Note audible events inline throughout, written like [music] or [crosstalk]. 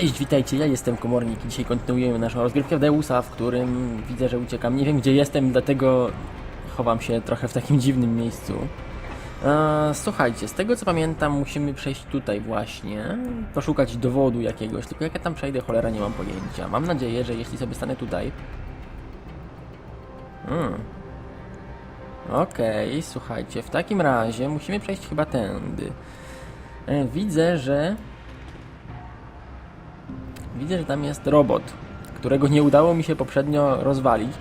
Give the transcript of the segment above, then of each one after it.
Cześć, witajcie, ja jestem Komornik i dzisiaj kontynuujemy naszą rozgrywkę Deusa, w którym widzę, że uciekam. Nie wiem gdzie jestem, dlatego chowam się trochę w takim dziwnym miejscu. Eee, słuchajcie, z tego co pamiętam musimy przejść tutaj właśnie, poszukać dowodu jakiegoś, tylko jak ja tam przejdę, cholera nie mam pojęcia. Mam nadzieję, że jeśli sobie stanę tutaj... Hmm. Okej, słuchajcie, w takim razie musimy przejść chyba tędy. E, widzę, że... Widzę, że tam jest robot, którego nie udało mi się poprzednio rozwalić.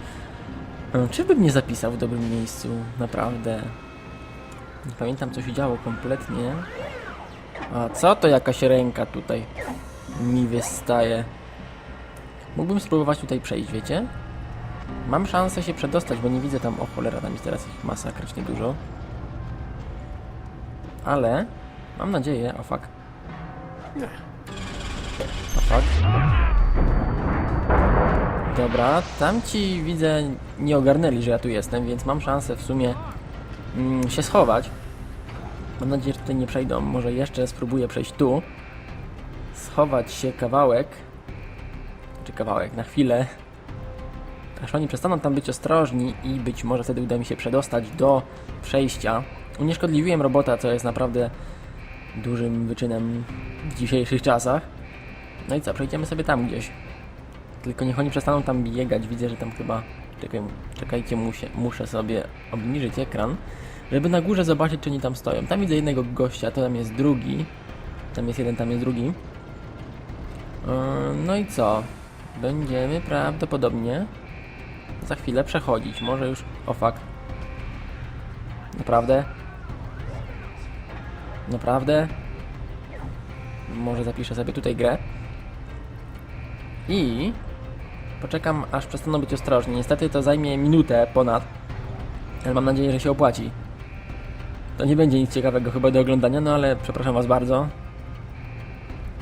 E, Czy bym nie zapisał w dobrym miejscu? Naprawdę. Nie pamiętam, co się działo kompletnie. A co to jakaś ręka tutaj mi wystaje? Mógłbym spróbować tutaj przejść, wiecie? Mam szansę się przedostać, bo nie widzę tam... O cholera, tam jest teraz ich masakrycznie dużo. Ale... Mam nadzieję... O fuck. O fuck. Dobra, tamci widzę nie ogarnęli, że ja tu jestem, więc mam szansę w sumie mm, się schować. Mam nadzieję, że tutaj nie przejdą. Może jeszcze spróbuję przejść tu. Schować się kawałek. Czy kawałek, na chwilę. Aż oni przestaną tam być ostrożni i być może wtedy uda mi się przedostać do przejścia. Unieszkodliwiłem robota, co jest naprawdę dużym wyczynem w dzisiejszych czasach. No i co, przejdziemy sobie tam gdzieś. Tylko niech oni przestaną tam biegać. Widzę, że tam chyba. Czekaj, czekajcie, muszę, muszę sobie obniżyć ekran, żeby na górze zobaczyć, czy oni tam stoją. Tam widzę jednego gościa, to tam jest drugi. Tam jest jeden, tam jest drugi. Yy, No i co? Będziemy prawdopodobnie za chwilę przechodzić. Może już. O fuck. Naprawdę? Naprawdę? Może zapiszę sobie tutaj grę. I poczekam aż przestaną być ostrożni. Niestety to zajmie minutę ponad. Ale mam nadzieję, że się opłaci. To nie będzie nic ciekawego chyba do oglądania, no ale przepraszam was bardzo.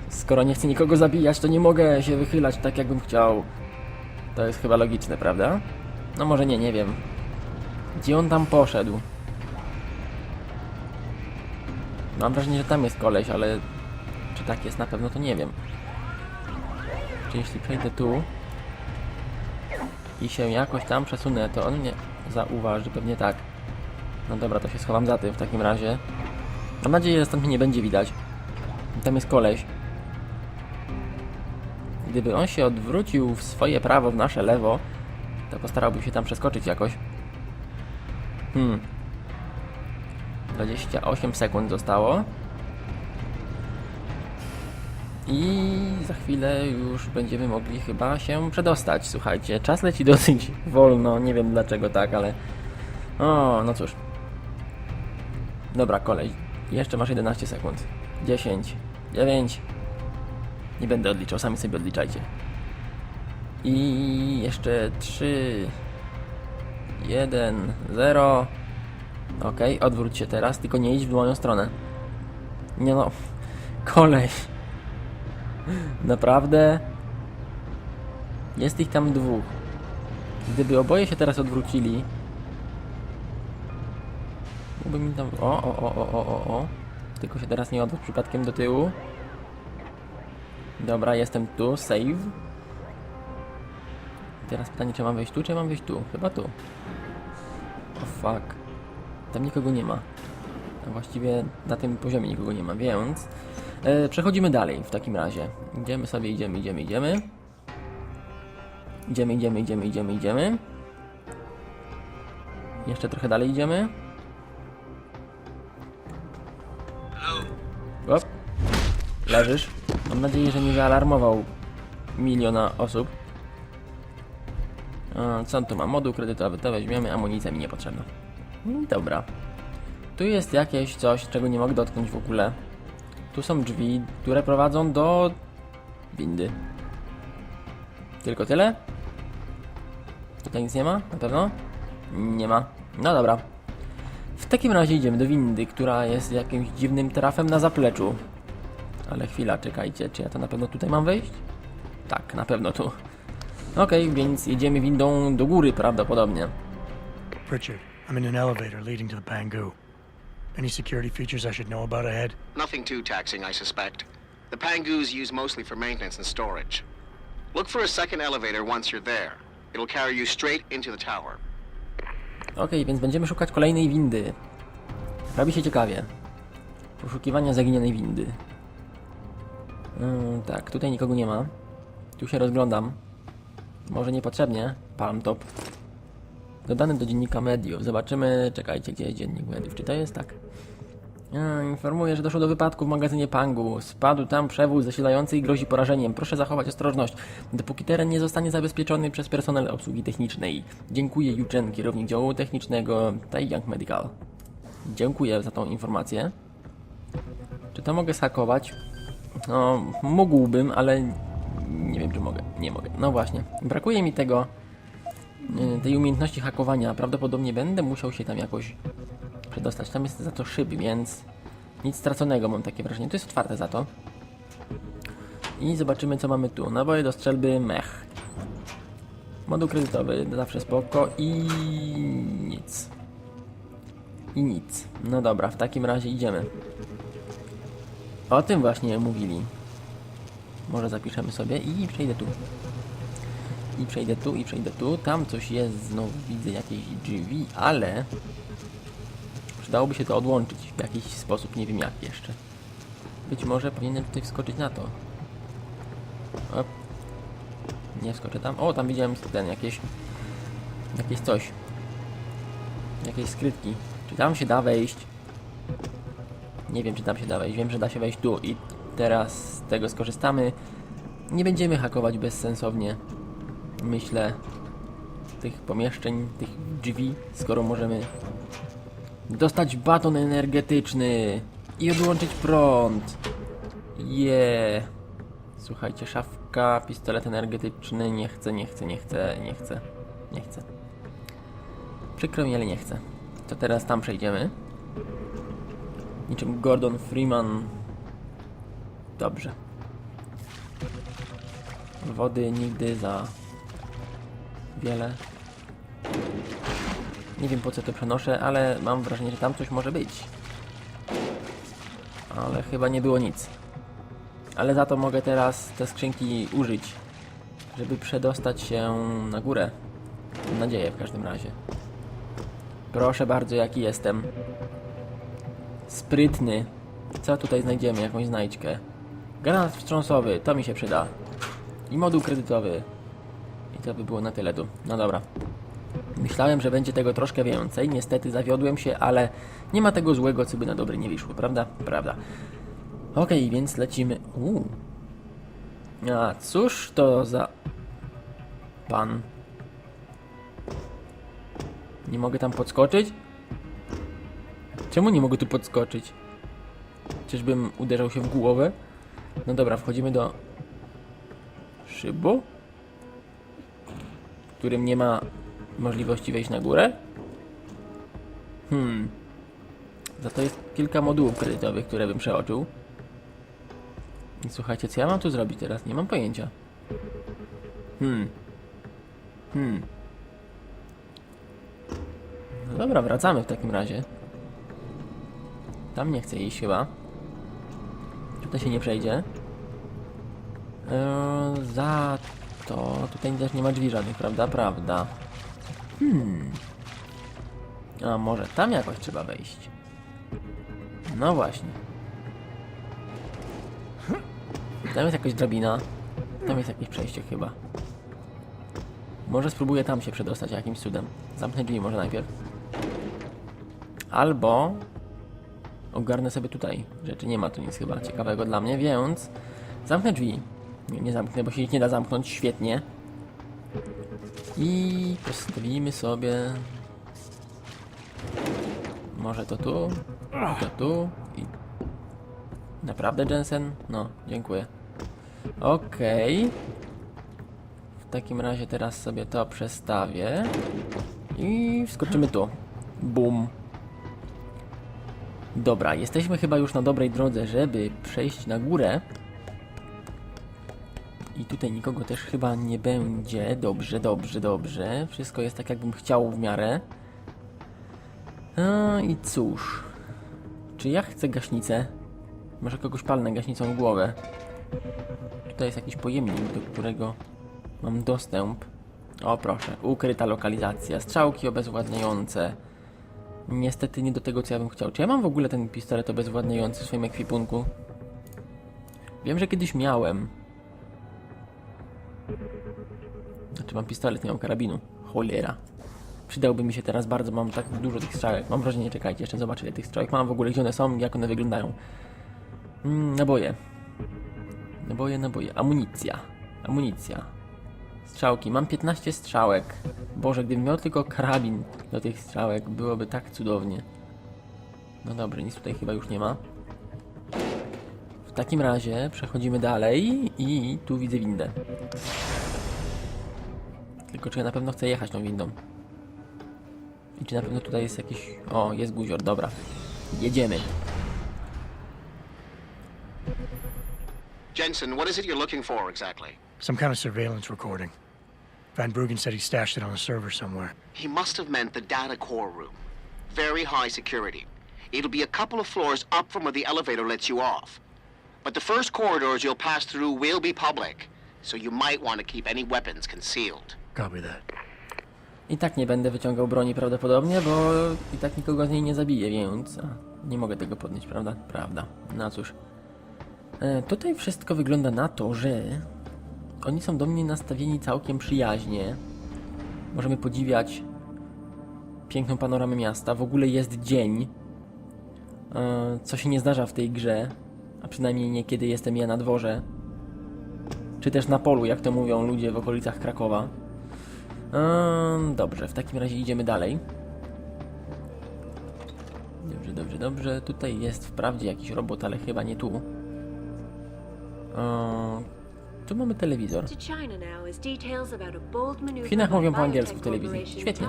Skoro nie chcę nikogo zabijać, to nie mogę się wychylać tak jakbym chciał. To jest chyba logiczne, prawda? No może nie, nie wiem. Gdzie on tam poszedł? Mam wrażenie, że tam jest koleś, ale czy tak jest na pewno, to nie wiem. Czy jeśli przejdę tu i się jakoś tam przesunę, to on mnie zauważy, pewnie tak. No dobra, to się schowam za tym w takim razie. Mam nadzieję, że stąd mnie nie będzie widać. Tam jest koleś. Gdyby on się odwrócił w swoje prawo, w nasze lewo, to postarałbym się tam przeskoczyć jakoś. Hmm. 28 sekund zostało. I za chwilę już będziemy mogli chyba się przedostać. Słuchajcie, czas leci dosyć wolno. Nie wiem dlaczego tak, ale. O, no cóż. Dobra, kolej. Jeszcze masz 11 sekund. 10, 9. Nie będę odliczał, sami sobie odliczajcie. I jeszcze 3, 1, 0. Ok, odwróć się teraz, tylko nie idź w moją stronę. Nie no, [laughs] kolej. Naprawdę? Jest ich tam dwóch. Gdyby oboje się teraz odwrócili, mógłbym mi tam. O, o, o, o, o, o, o. Tylko się teraz nie odwróć przypadkiem do tyłu. Dobra, jestem tu, save. Teraz pytanie, czy mam wejść tu, czy mam wejść tu? Chyba tu. O fuck. Tam nikogo nie ma. A właściwie na tym poziomie nikogo nie ma, więc e, przechodzimy dalej w takim razie. Idziemy sobie, idziemy, idziemy, idziemy. Idziemy, idziemy, idziemy, idziemy, idziemy. Jeszcze trochę dalej idziemy. Op. Leżysz. Mam nadzieję, że nie zaalarmował miliona osób. A, co on tu ma? Moduł kredytowy, to weźmiemy, amunicja mi niepotrzebna. Mm, Dobra. Tu jest jakieś coś, czego nie mogę dotknąć w ogóle. Tu są drzwi, które prowadzą do windy. Tylko tyle? Tutaj nic nie ma? Na pewno? Nie ma. No dobra. W takim razie idziemy do windy, która jest jakimś dziwnym trafem na zapleczu. Ale chwila, czekajcie, czy ja to na pewno tutaj mam wejść? Tak, na pewno tu. Okej, więc jedziemy windą do góry prawdopodobnie. Pritchard, I'm in an elevator leading to the Pangu. Any security features I should know about ahead? Nothing too taxing, I suspect. The Pangus use mostly for maintenance and storage. Look for a second elevator once you're there. It'll carry you straight into the tower. Okej, więc będziemy szukać kolejnej windy. Robi się ciekawie. Poszukiwania zaginionej windy. Mm, tak, tutaj nikogo nie ma. Tu się rozglądam. Może niepotrzebnie. Palm top. Dodany do dziennika mediów. Zobaczymy. Czekajcie, gdzie jest dziennik mediów. Czy to jest tak? Informuję, że doszło do wypadku w magazynie Pangu. Spadł tam przewóz zasilający i grozi porażeniem. Proszę zachować ostrożność, dopóki teren nie zostanie zabezpieczony przez personel obsługi technicznej. Dziękuję Yuchen, kierownik działu technicznego Taiyang Medical. Dziękuję za tą informację. Czy to mogę schakować? No, mógłbym, ale nie wiem, czy mogę. Nie mogę. No właśnie. Brakuje mi tego, tej umiejętności hakowania. Prawdopodobnie będę musiał się tam jakoś przedostać. Tam jest za to szyb, więc nic straconego mam takie wrażenie. To jest otwarte za to. I zobaczymy co mamy tu. Naboje do strzelby mech. Moduł kredytowy, zawsze spoko i nic. I nic. No dobra, w takim razie idziemy. O tym właśnie mówili. Może zapiszemy sobie i przejdę tu. I przejdę tu, i przejdę tu. Tam coś jest, znowu widzę jakieś drzwi, ale Przydałoby się to odłączyć w jakiś sposób, nie wiem jak jeszcze. Być może powinienem tutaj wskoczyć na to. Op. Nie wskoczę tam. O, tam widziałem ten, jakieś... Jakieś coś. Jakieś skrytki. Czy tam się da wejść? Nie wiem, czy tam się da wejść. Wiem, że da się wejść tu i teraz z tego skorzystamy. Nie będziemy hakować bezsensownie. Myślę. Tych pomieszczeń, tych drzwi, skoro możemy Dostać baton energetyczny i odłączyć prąd. Je. Słuchajcie, szafka, pistolet energetyczny. Nie chcę, nie chcę, nie chcę, nie chcę, nie chcę. Przykro mi, ale nie chcę. To teraz tam przejdziemy. Niczym Gordon Freeman. Dobrze. Wody nigdy za wiele. Nie wiem po co to przenoszę, ale mam wrażenie, że tam coś może być. Ale chyba nie było nic. Ale za to mogę teraz te skrzynki użyć, żeby przedostać się na górę. Mam nadzieję w każdym razie. Proszę bardzo, jaki jestem. Sprytny. Co tutaj znajdziemy? Jakąś znajdźkę. Granat wstrząsowy, to mi się przyda. I moduł kredytowy. To by było na tyle tu. No dobra. Myślałem, że będzie tego troszkę więcej. Niestety zawiodłem się, ale nie ma tego złego, co by na dobre nie wyszło, prawda? Prawda. Okej, więc lecimy. Uuu. A cóż to za pan? Nie mogę tam podskoczyć? Czemu nie mogę tu podskoczyć? Czyżbym uderzał się w głowę? No dobra, wchodzimy do szybu, którym nie ma możliwości wejść na górę? Hmm. Za to jest kilka modułów kredytowych, które bym przeoczył. I słuchajcie, co ja mam tu zrobić teraz? Nie mam pojęcia. Hmm. Hmm. No dobra, wracamy w takim razie. Tam nie chcę iść chyba. Tutaj się nie przejdzie. Eee, za to... Tutaj też nie ma drzwi żadnych, prawda? Prawda. Hmm. A może tam jakoś trzeba wejść? No właśnie. Tam jest jakaś drabina. Tam jest jakieś przejście chyba. Może spróbuję tam się przedostać jakimś cudem. Zamknę drzwi może najpierw. Albo ogarnę sobie tutaj rzeczy. Nie ma tu nic chyba ciekawego dla mnie, więc zamknę drzwi. Nie, nie zamknę, bo się ich nie da zamknąć. Świetnie. I postawimy sobie. Może to tu, to tu i. Naprawdę, Jensen? No, dziękuję. Okej. W takim razie teraz sobie to przestawię. I wskoczymy tu. Bum. Dobra, jesteśmy chyba już na dobrej drodze, żeby przejść na górę. Tutaj nikogo też chyba nie będzie. Dobrze, dobrze, dobrze. Wszystko jest tak, jakbym chciał w miarę. A, I cóż. Czy ja chcę gaśnicę? Może kogoś palnę gaśnicą w głowę. Tutaj jest jakiś pojemnik, do którego mam dostęp. O proszę, ukryta lokalizacja, strzałki obezwładniające. Niestety nie do tego, co ja bym chciał. Czy ja mam w ogóle ten pistolet obezwładniający w swoim ekwipunku? Wiem, że kiedyś miałem. Znaczy mam pistolet, nie mam karabinu. Cholera. Przydałby mi się teraz bardzo, mam tak dużo tych strzałek. Mam wrażenie, czekajcie, jeszcze zobaczę ile tych strzałek mam w ogóle, gdzie one są, jak one wyglądają. Mm, naboje. Naboje, naboje. Amunicja. Amunicja. Strzałki. Mam 15 strzałek. Boże, gdybym miał tylko karabin do tych strzałek, byłoby tak cudownie. No dobrze, nic tutaj chyba już nie ma. W takim razie przechodzimy dalej i tu widzę windę. Tylko czy ja na pewno chcę jechać tą windą? I czy na pewno tutaj jest jakiś... O, jest guzior, dobra. Jedziemy. Jensen, what is it you're looking for exactly? Some kind of surveillance recording. Van Bruggen said he stashed it on a server somewhere. He must have meant the data core room. Very high security. It'll be a couple of floors up from where the elevator lets you off. But the first corridors you'll pass through will be public, so you might want to keep any weapons concealed. Copy that. I tak nie będę wyciągał broni prawdopodobnie, bo i tak nikogo z niej nie zabiję, więc a, nie mogę tego podnieść, prawda? Prawda. No cóż. E, tutaj wszystko wygląda na to, że oni są do mnie nastawieni całkiem przyjaźnie. Możemy podziwiać piękną panoramę miasta. W ogóle jest dzień, e, co się nie zdarza w tej grze, a przynajmniej nie kiedy jestem ja na dworze. Czy też na polu, jak to mówią ludzie w okolicach Krakowa. Ehm, dobrze, w takim razie idziemy dalej. Dobrze, dobrze, dobrze. Tutaj jest wprawdzie jakiś robot, ale chyba nie tu. Ehm, tu mamy telewizor. W Chinach mówią po angielsku w telewizji. Świetnie.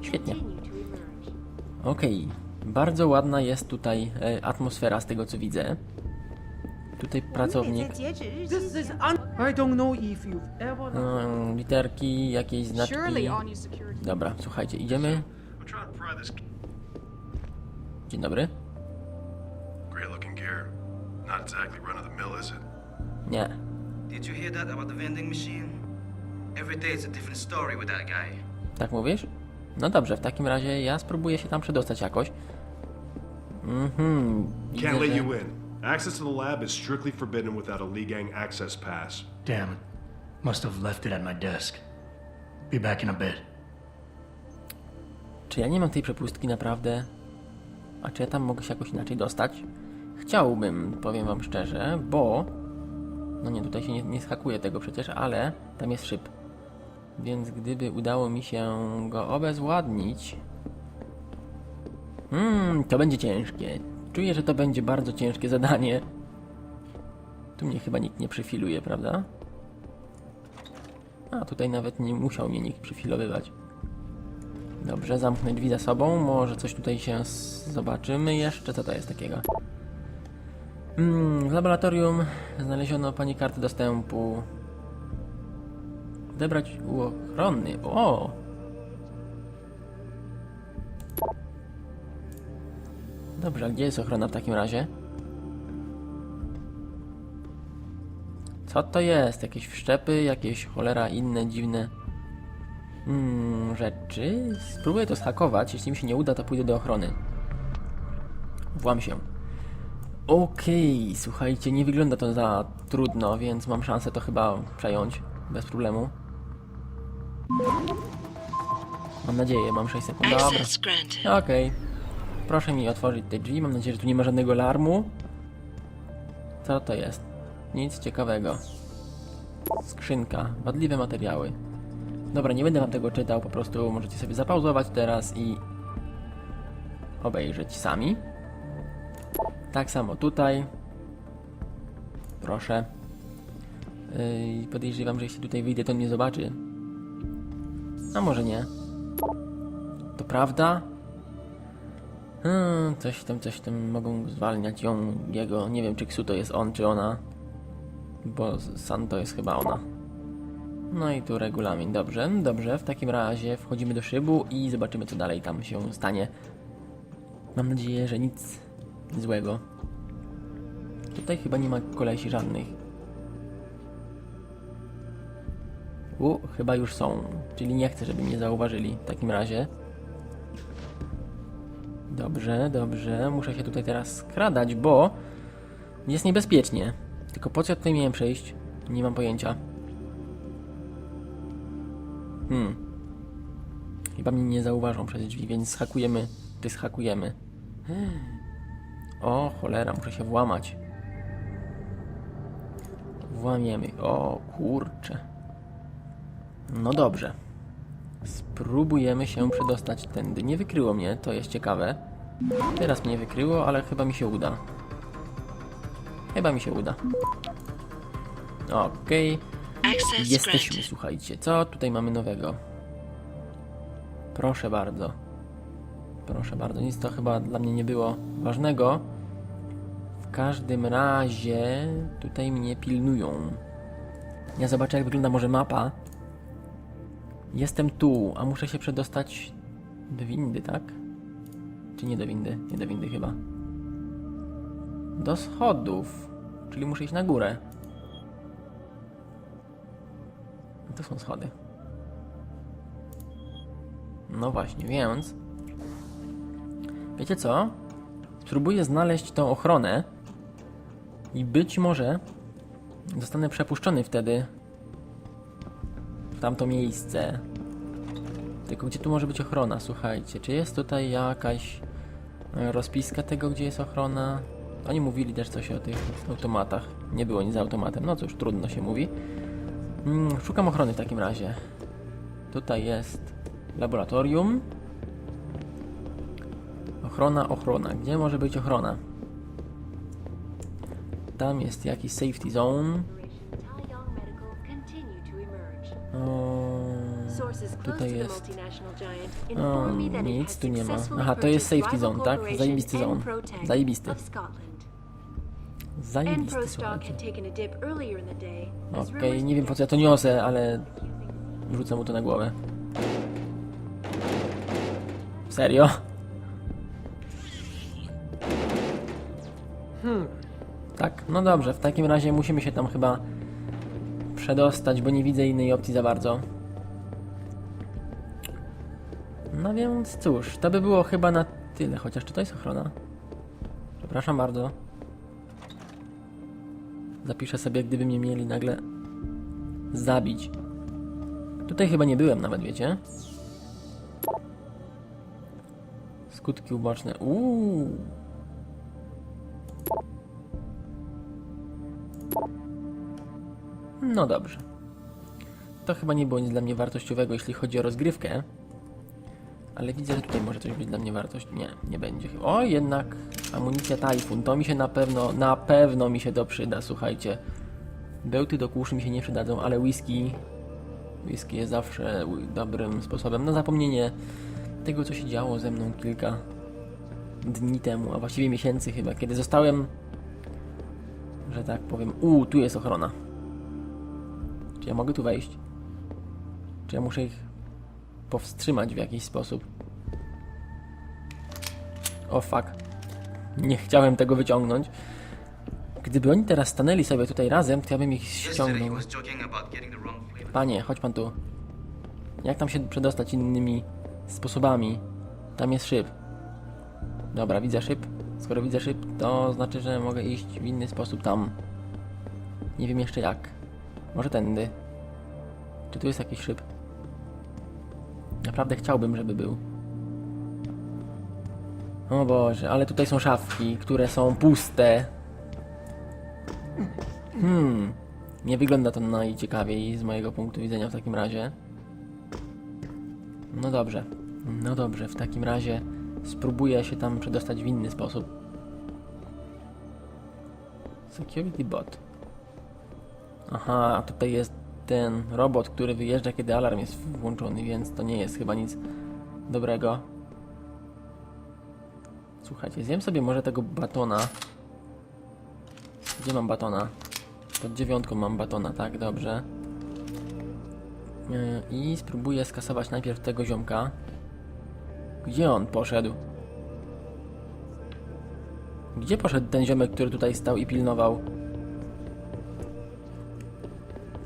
Świetnie. Okej, bardzo ładna jest tutaj e, atmosfera z tego co widzę. Tutaj pracownik. Ehm, literki, jakieś znaczki. Dobra, słuchajcie, idziemy. Dzień dobry. Nie. Did you hear that about the vending machine? Every day it's a different story with that guy. Tak mówisz? No dobrze, w takim razie ja spróbuję się tam przedostać jakoś. Mhm. widzę, Can't let you in. Access to the lab is strictly forbidden without a Lee Gang access pass. Damn it. Must have left it at my desk. Be back in a bit. Czy ja nie mam tej przepustki naprawdę? A czy ja tam mogę się jakoś inaczej dostać? Chciałbym, powiem wam szczerze, bo... No nie, tutaj się nie, nie schakuje tego przecież, ale tam jest szyb. Więc gdyby udało mi się go obezwładnić... Hmm, to będzie ciężkie. Czuję, że to będzie bardzo ciężkie zadanie. Tu mnie chyba nikt nie przyfiluje, prawda? A, tutaj nawet nie musiał mnie nikt przyfilowywać. Dobrze, zamknę drzwi za sobą. Może coś tutaj się zobaczymy jeszcze. Co to jest takiego? Mm, w laboratorium znaleziono pani kartę dostępu. Odebrać u ochrony. O! Dobrze, a gdzie jest ochrona w takim razie? Co to jest? Jakieś wszczepy? Jakieś cholera inne dziwne mm, rzeczy? Spróbuję to zhakować. Jeśli mi się nie uda, to pójdę do ochrony. Włam się. Okej, słuchajcie, nie wygląda to za trudno, więc mam szansę to chyba przejąć bez problemu. Mam nadzieję, mam 6 sekund. Dobra. Access granted. Proszę mi otworzyć te drzwi. Mam nadzieję, że tu nie ma żadnego alarmu. Co to jest? Nic ciekawego. Skrzynka. Wadliwe materiały. Dobra, nie będę wam tego czytał, po prostu możecie sobie zapauzować teraz i obejrzeć sami. Tak samo tutaj. Proszę. Yy, podejrzewam, że jeśli tutaj wyjdę, to on mnie zobaczy. A może nie. To prawda? Hmm, coś tam, coś tam mogą zwalniać ją, jego. Nie wiem, czy Ksu to jest on, czy ona. Bo San to jest chyba ona. No i tu regulamin. Dobrze, dobrze. W takim razie wchodzimy do szybu i zobaczymy, co dalej tam się stanie. Mam nadzieję, że nic złego. Tutaj chyba nie ma kolesi żadnych. U, chyba już są. Czyli nie chcę, żeby mnie zauważyli w takim razie. Dobrze, dobrze. Muszę się tutaj teraz skradać, bo jest niebezpiecznie. Tylko po co ja tutaj miałem przejść? Nie mam pojęcia. Hmm. Chyba mnie nie zauważą przez drzwi, więc schakujemy, ty schakujemy. O, cholera, muszę się włamać. Włamiemy. O, kurczę. No dobrze. Spróbujemy się przedostać tędy. Nie wykryło mnie, to jest ciekawe. Teraz mnie wykryło, ale chyba mi się uda. Chyba mi się uda. Okej. Access Jesteśmy, słuchajcie. Co tutaj mamy nowego? Proszę bardzo. Proszę bardzo. Nic to chyba dla mnie nie było ważnego. W każdym razie tutaj mnie pilnują. Ja zobaczę jak wygląda może mapa. Jestem tu, a muszę się przedostać do windy, tak? Czy nie do windy? Nie do windy chyba. Do schodów. Czyli muszę iść na górę. To są schody. No właśnie, więc... Wiecie co? Spróbuję znaleźć tą ochronę i być może zostanę przepuszczony wtedy w tamto miejsce. Tylko gdzie tu może być ochrona? Słuchajcie, czy jest tutaj jakaś e, rozpiska tego, gdzie jest ochrona? Oni mówili też coś o tych automatach. Nie było nic z automatem. No cóż, trudno się mówi. Mm, szukam ochrony w takim razie. Tutaj jest laboratorium. Ochrona, ochrona. Gdzie może być ochrona? Tam jest jakiś safety zone. O, tutaj the jest. multinational giant O, it nic tu nie ma. Aha, to jest safety zone, tak? Zajebisty zone. Zajebisty. of Scotland. Zajebisty, słuchajcie. had taken a dip earlier in the day. as Okej, rumors nie wiem po co ja to niosę, ale wrzucę mu to na głowę. Serio? Tak, no dobrze, w takim razie musimy się tam chyba przedostać, bo nie widzę innej opcji za bardzo. No więc cóż, to by było chyba na tyle, chociaż czy to jest ochrona? Przepraszam bardzo. Zapiszę sobie, gdyby mnie mieli nagle zabić. Tutaj chyba nie byłem nawet, wiecie? Skutki uboczne. Uuu. No dobrze. To chyba nie było nic dla mnie wartościowego, jeśli chodzi o rozgrywkę. Ale widzę, że tutaj może coś być dla mnie wartość. Nie, nie będzie. O, jednak amunicja Tajfun. To mi się na pewno, na pewno mi się to przyda, słuchajcie. Bełty do kuszy mi się nie przydadzą, ale whisky... Whisky jest zawsze dobrym sposobem na zapomnienie tego, co się działo ze mną kilka dni temu, a właściwie miesięcy chyba, kiedy zostałem, że tak powiem, u, tu jest ochrona. Czy ja mogę tu wejść? Czy ja muszę ich powstrzymać w jakiś sposób? O fuck. Nie chciałem tego wyciągnąć. Gdyby oni teraz stanęli sobie tutaj razem, to ja bym ich ściągnął. Panie, chodź pan tu. Jak tam się przedostać innymi sposobami? Tam jest szyb. Dobra, widzę szyb. Skoro widzę szyb, to znaczy, że mogę iść w inny sposób tam. Nie wiem jeszcze jak. Może tędy. Czy tu jest jakiś szyb? Naprawdę chciałbym, żeby był. O Boże, ale tutaj są szafki, które są puste. Hmm. Nie wygląda to najciekawiej z mojego punktu widzenia w takim razie. No dobrze. No dobrze, w takim razie spróbuję się tam przedostać w inny sposób. Security bot. Aha, tutaj jest ten robot, który wyjeżdża, kiedy alarm jest włączony, więc to nie jest chyba nic dobrego. Słuchajcie, zjem sobie może tego batona. Gdzie mam batona? Pod dziewiątką mam batona, tak, dobrze. Yy, I spróbuję skasować najpierw tego ziomka. Gdzie on poszedł? Gdzie poszedł ten ziomek, który tutaj stał i pilnował?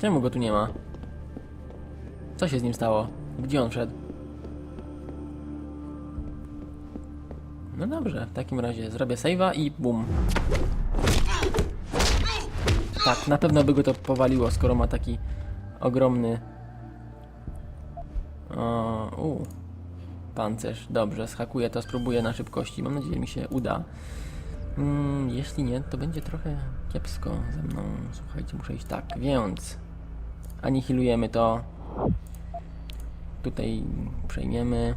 Czemu go tu nie ma? Co się z nim stało? Gdzie on wszedł? No dobrze, w takim razie zrobię save'a i bum. Tak, na pewno by go to powaliło, skoro ma taki ogromny... O, u. Pancerz. Dobrze, schakuję to, spróbuję na szybkości. Mam nadzieję, mi się uda. Mm, jeśli nie, to będzie trochę kiepsko ze mną. Słuchajcie, muszę iść tak, więc... Anihilujemy to. Tutaj przejmiemy.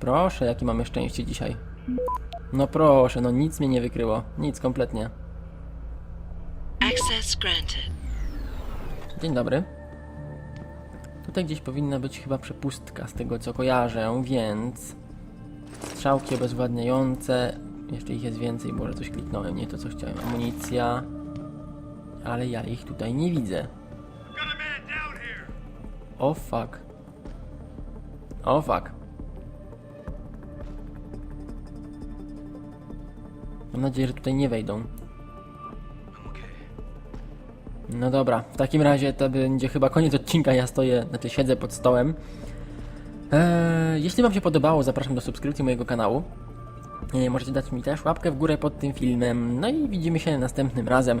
Proszę, jakie mamy szczęście dzisiaj. No proszę, no nic mnie nie wykryło. Nic kompletnie. Access granted. Dzień dobry. Tutaj gdzieś powinna być chyba przepustka z tego co kojarzę, więc... Strzałki obezwładniające. Jeszcze ich jest więcej, może coś kliknąłem, nie to co chciałem. Amunicja. Ale ja ich tutaj nie widzę. O fuck. O fuck. Mam nadzieję, że tutaj nie wejdą. No dobra, w takim razie to będzie chyba koniec odcinka. Ja stoję, znaczy siedzę pod stołem. Eee, jeśli Wam się podobało, zapraszam do subskrypcji mojego kanału. Eee, możecie dać mi też łapkę w górę pod tym filmem. No i widzimy się następnym razem.